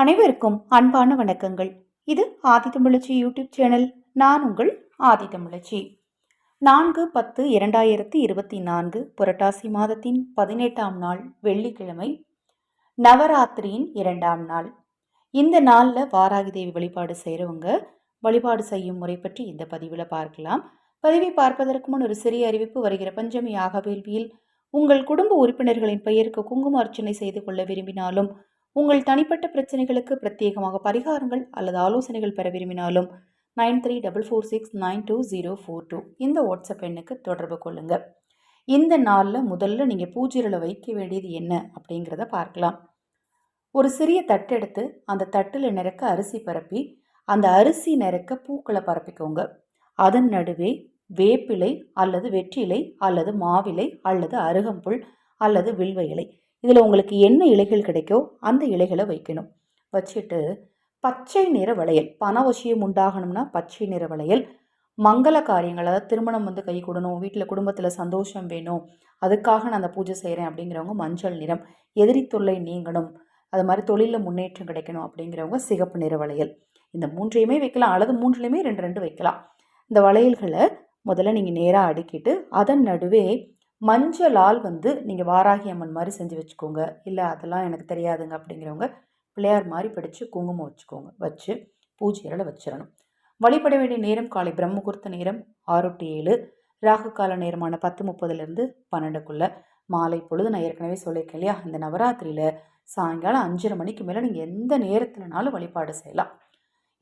அனைவருக்கும் அன்பான வணக்கங்கள். இது ஆதி தமிழச்சி யூடியூப் சேனல். நான் உங்கள் ஆதி தமிழச்சி. நான்கு பத்து இரண்டாயிரத்தி இருபத்தி நான்கு புரட்டாசி மாதத்தின் பதினெட்டாம் நாள் வெள்ளிக்கிழமை நவராத்திரியின் இரண்டாம் நாள். இந்த நாளில் வாராகி தேவி வழிபாடு செய்கிறவங்க வழிபாடு செய்யும் முறை பற்றி இந்த பதிவில் பார்க்கலாம். பதிவை பார்ப்பதற்கு முன் ஒரு சிறிய அறிவிப்பு. வருகிற பஞ்சமி ஆகவேள்வியில் வேள்வியில் உங்கள் குடும்ப உறுப்பினர்களின் பெயருக்கு குங்கும அர்ச்சனை செய்து கொள்ள விரும்பினாலும் உங்கள் தனிப்பட்ட பிரச்சனைகளுக்கு பிரத்யேகமாக பரிகாரங்கள் அல்லது ஆலோசனைகள் பெற விரும்பினாலும் nine three double four six nine two zero four two இந்த வாட்ஸ்அப் எண்ணுக்கு தொடர்பு கொள்ளுங்கள் இந்த நாளில் முதல்ல நீங்கள் பூஜையில் வைக்க வேண்டியது என்ன அப்படிங்கிறத பார்க்கலாம். ஒரு சிறிய தட்டு எடுத்து அந்த தட்டில் நிறக்க அரிசி பரப்பி அந்த அரிசி நிறக்க பூக்களை பரப்பிக்கோங்க. அதன் நடுவே வேப்பிலை அல்லது வெற்றிலை அல்லது மாவிலை அல்லது அருகம்புல் அல்லது வில்வ இலை இதில் உங்களுக்கு என்ன இலைகள் கிடைக்கோ அந்த இலைகளை வைக்கணும். வச்சுட்டு பச்சை நிற வளையல் பணவசியம் உண்டாகணும்னா பச்சை நிற வளையல். மங்கள காரியங்கள் அதாவது திருமணம் வந்து கை கொடுணும் வீட்டில் குடும்பத்தில் சந்தோஷம் வேணும் அதுக்காக நான் அந்த பூஜை செய்கிறேன் அப்படிங்கிறவங்க மஞ்சள் நிறம் எதிரி தொல்லை நீங்கணும் அது மாதிரி தொழிலில் முன்னேற்றம் கிடைக்கணும் அப்படிங்கிறவங்க சிகப்பு நிற வளையல். இந்த மூன்றையுமே வைக்கலாம் அல்லது மூன்றுலையுமே ரெண்டு ரெண்டு வைக்கலாம். இந்த வளையல்களை முதல்ல நீங்கள் நேராக அடுக்கிட்டு அதன் நடுவே மஞ்சளால் வந்து நீங்கள் வாராகி அம்மன் மாதிரி செஞ்சு வச்சுக்கோங்க. இல்லை அதெல்லாம் எனக்கு தெரியாதுங்க அப்படிங்கிறவங்க பிள்ளையார் மாதிரி படித்து குங்குமம் வச்சுக்கோங்க. வச்சு பூஜையரில் வச்சிடணும். வழிபட வேண்டிய நேரம் காலை பிரம்மகுர்த்த நேரம் ஆறு டு ஏழு. ராகு கால நேரமான பத்து முப்பதுலேருந்து பன்னெண்டுக்குள்ளே. மாலை பொழுது நான் ஏற்கனவே சொல்லியிருக்கேன் இல்லையா? இந்த நவராத்திரியில் சாயங்காலம் அஞ்சரை மணிக்கு மேலே நீங்கள் எந்த நேரத்துலனாலும் வழிபாடு செய்யலாம்.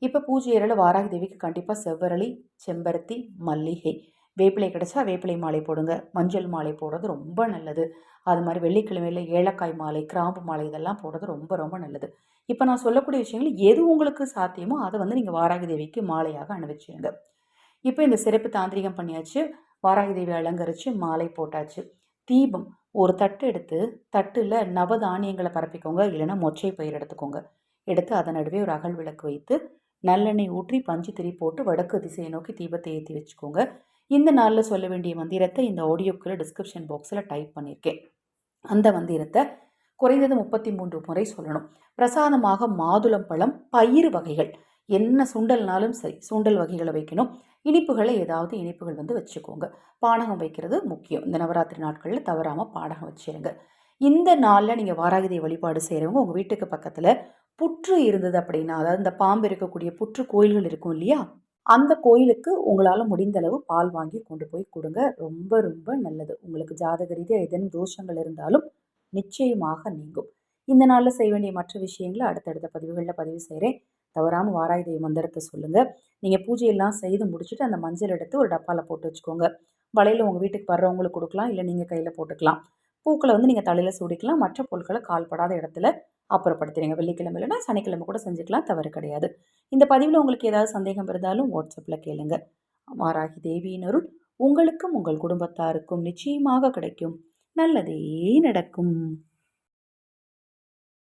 இப்போ பூஜை ஏரில் வாராகி தேவிக்கு கண்டிப்பாக செவ்வரளி செம்பருத்தி மல்லிகை வேப்பிலை கிடச்சா வேப்பிலை மாலை போடுங்க. மஞ்சள் மாலை போடுறது ரொம்ப நல்லது. அது மாதிரி வெள்ளிக்கிழமையில் ஏலக்காய் மாலை கிராம்பு மாலை இதெல்லாம் போடுறது ரொம்ப ரொம்ப நல்லது. இப்போ நான் சொல்லக்கூடிய விஷயங்கள் எது உங்களுக்கு சாத்தியமோ அதை வந்து நீங்கள் வாராகி தேவிக்கு மாலையாக அனுபவிச்சுருங்க இப்போ இந்த சிறப்பு தாந்திரிகம் பண்ணியாச்சு. வாராகி தேவி அலங்கரித்து மாலை போட்டாச்சு. தீபம் ஒரு தட்டு எடுத்து தட்டில் நவதானியங்களை பரப்பிக்கோங்க. இல்லைன்னா மொச்சை பயிர் எடுத்துக்கோங்க. எடுத்து அதன் நடுவே ஒரு அகல் விளக்கு வைத்து நல்லெண்ணெய் ஊற்றி பஞ்சு திரி போட்டு வடக்கு திசையை நோக்கி தீபத்தை ஏற்றி வச்சுக்கோங்க. இந்த நாளில் சொல்ல வேண்டிய மந்திரத்தை இந்த ஆடியோக்கில் டிஸ்கிரிப்ஷன் பாக்ஸில் டைப் பண்ணியிருக்கேன் அந்த மந்திரத்தை குறைந்தது முப்பத்தி மூன்று முறை சொல்லணும். பிரசாதமாக மாதுளம் பழம் பயிறு வகைகள். என்ன சுண்டல்னாலும் சரி சுண்டல் வகைகளை வைக்கணும். இனிப்புகளை ஏதாவது இனிப்புகள் வந்து வச்சுக்கோங்க. பானகம் வைக்கிறது முக்கியம். இந்த நவராத்திரி நாட்களில் தவறாமல் பானகம் வச்சிருங்க. இந்த நாளில் நீங்கள் வாராகிதை வழிபாடு செய்கிறவங்க உங்கள் வீட்டுக்கு பக்கத்தில் புற்று இருந்தது அப்படின்னா அதாவது இந்த பாம்பு இருக்கக்கூடிய புற்று கோயில்கள் இருக்கும் இல்லையா? அந்த கோயிலுக்கு உங்களால் முடிந்தளவு பால் வாங்கி கொண்டு போய் கொடுங்க. ரொம்ப ரொம்ப நல்லது. உங்களுக்கு ஜாதக ரீதியாக ஏதேனும் தோஷங்கள் இருந்தாலும் நிச்சயமாக நீங்கும். இந்த நாளில் செய்ய வேண்டிய மற்ற விஷயங்களை அடுத்தடுத்த பதிவுகளில் பதிவு செய்கிறேன் தவறாமல் வாராய் தெய்வ மந்திரத்தை சொல்லுங்கள் நீங்கள் பூஜையெல்லாம் செய்து முடிச்சுட்டு அந்த மஞ்சள் எடுத்து ஒரு டப்பாவில் போட்டு வச்சுக்கோங்க. வலையில் உங்கள் வீட்டுக்கு வர்றவங்களுக்கு கொடுக்கலாம் இல்லை நீங்கள் கையில் போட்டுக்கலாம். பூக்களை வந்து நீங்கள் தலையில் சூடிக்கலாம். மற்ற பொருட்களை கால்படாத இடத்துல அப்புறப்படுத்துறீங்க வெள்ளிக்கிழமை இல்லைனா சனிக்கிழமை கூட செஞ்சுக்கலாம். தவறு கிடையாது. இந்த பதிவில் உங்களுக்கு ஏதாவது சந்தேகம் இருந்தாலும் வாட்ஸ்அப்பில் கேளுங்க. மாராகி தேவியினருள் உங்களுக்கும் உங்கள் குடும்பத்தாருக்கும் நிச்சயமாக கிடைக்கும். நல்லதே நடக்கும்.